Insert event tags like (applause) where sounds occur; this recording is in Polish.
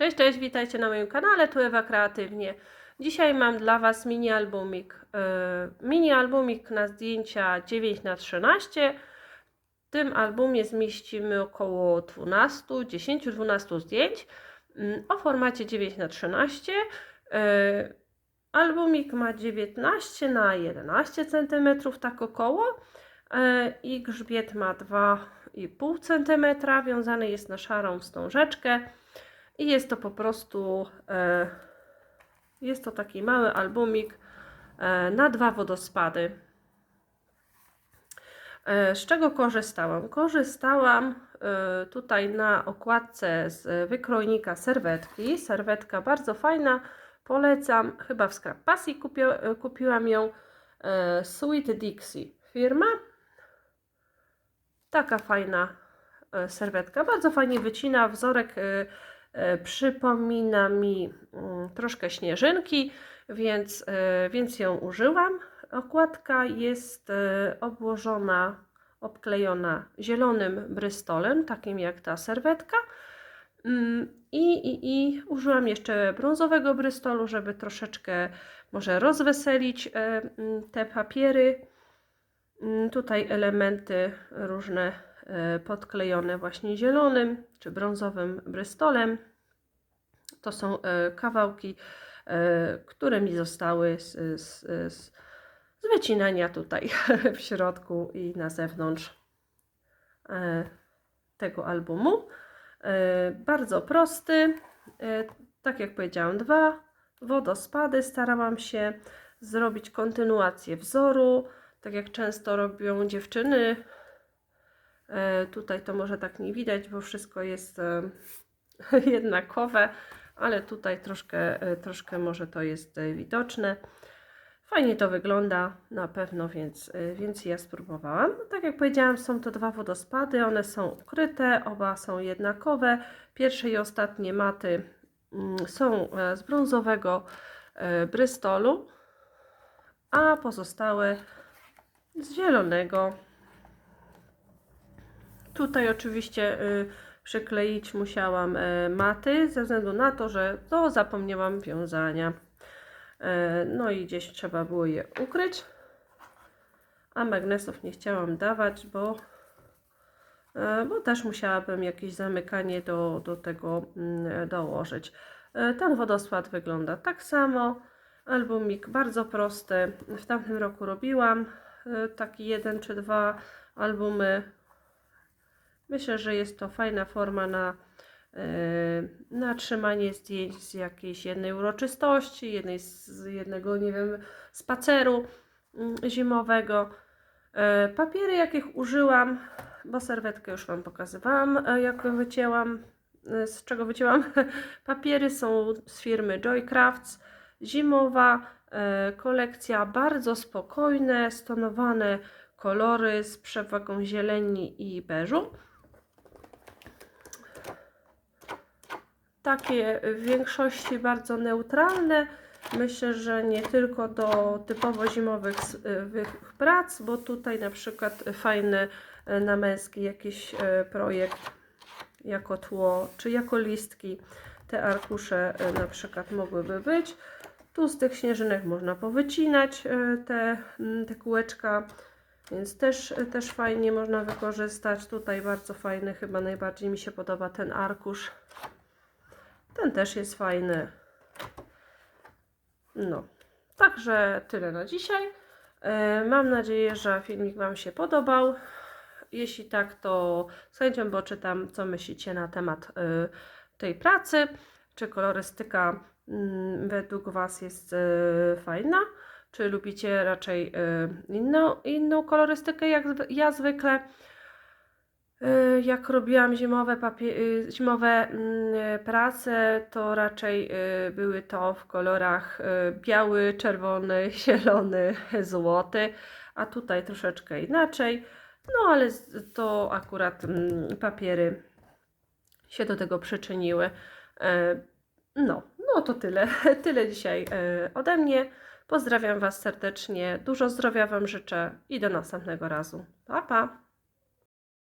Cześć, cześć, witajcie na moim kanale, tu Ewa Kreatywnie. Dzisiaj mam dla Was mini albumik. Yy, mini albumik na zdjęcia 9 na 13 W tym albumie zmieścimy około 12, 10-12 zdjęć yy, o formacie 9 na 13 Yy, Albumik ma 19 na 11 cm, tak około. Yy, I grzbiet ma 2,5 cm, wiązany jest na szarą wstążeczkę. I jest to po prostu, e, jest to taki mały albumik e, na dwa wodospady. E, z czego korzystałam? Korzystałam tutaj na okładce z wykrojnika serwetki. Serwetka bardzo fajna, polecam. Chyba w Scrap Pasji kupi, kupiłam ją. Sweet Dixie firma. Taka fajna serwetka. Bardzo fajnie wycina wzorek. E, przypomina mi mm, troszkę śnieżynki, więc, e, więc ją użyłam. Okładka jest e, obłożona, obklejona zielonym brystolem, takim jak ta serwetka. Mm, I, i, I użyłam jeszcze brązowego brystolu, żeby troszeczkę może rozweselić mm, te papiery. Tutaj elementy różne podklejone właśnie zielonym czy brązowym brystolem. To są e, kawałki, e, które mi zostały z, z, z, z wycinania tutaj (laughs) w środku i na zewnątrz e, tego albumu. E, Bardzo prosty, e, tak jak powiedziałam, dwa wodospady. Starałam się zrobić kontynuację wzoru, tak jak często robią dziewczyny. E, Tutaj to może tak nie widać, bo wszystko jest e, (laughs) jednakowe, ale tutaj troszkę, e, troszkę może to jest widoczne. Fajnie to wygląda na pewno, więc, więc ja spróbowałam. No, tak jak powiedziałam, są to dwa wodospady, one są ukryte, oba są jednakowe. Pierwsze i ostatnie maty mm, są z brązowego brystolu, a pozostałe z zielonego. Tutaj oczywiście y, przykleić musiałam e, maty, ze względu na to, że to zapomniałam wiązania. E, No i gdzieś trzeba było je ukryć. A magnesów nie chciałam dawać, bo, bo też musiałabym jakieś zamykanie do, do tego mm, dołożyć. Ten wodospad wygląda tak samo. Albumik bardzo prosty. W tamtym roku robiłam taki jeden czy dwa albumy Myślę, że jest to fajna forma na, e, na trzymanie zdjęć z jakiejś jednej uroczystości, jednej z jednego, nie wiem, spaceru mm, zimowego. E, Papiery, jakich użyłam, bo serwetkę już Wam pokazywałam, e, jak wycięłam, z czego wycięłam. (laughs) Papiery są z firmy Joycrafts. Zimowa kolekcja, bardzo spokojne, stonowane kolory z przewagą zieleni i beżu. Takie w większości bardzo neutralne. Myślę, że nie tylko do typowo zimowych wych prac, bo tutaj na przykład fajny y, na męski jakiś y, projekt jako tło, czy jako listki. Te arkusze na przykład mogłyby być. Tu z tych śnieżynek można powycinać te, te kółeczka, więc też, też fajnie można wykorzystać. Tutaj bardzo fajny, chyba najbardziej mi się podoba ten arkusz. Ten też jest fajny. No, także tyle na dzisiaj. E, Mam nadzieję, że filmik Wam się podobał. Jeśli tak, to z chęcią poczytam, co myślicie na temat e, tej pracy. Czy kolorystyka mm, według Was jest e, fajna? Czy lubicie raczej inną, inną kolorystykę jak ja zwykle? Y, Jak robiłam zimowe, y, zimowe mm, prace, to raczej y, były to w kolorach y, biały, czerwony, (laughs) zielony, złoty, a tutaj troszeczkę inaczej. No ale to akurat mm, papiery się do tego przyczyniły. No, no to tyle. (laughs) Tyle dzisiaj ode mnie. Pozdrawiam Was serdecznie, dużo zdrowia Wam życzę i do następnego razu. Pa, pa!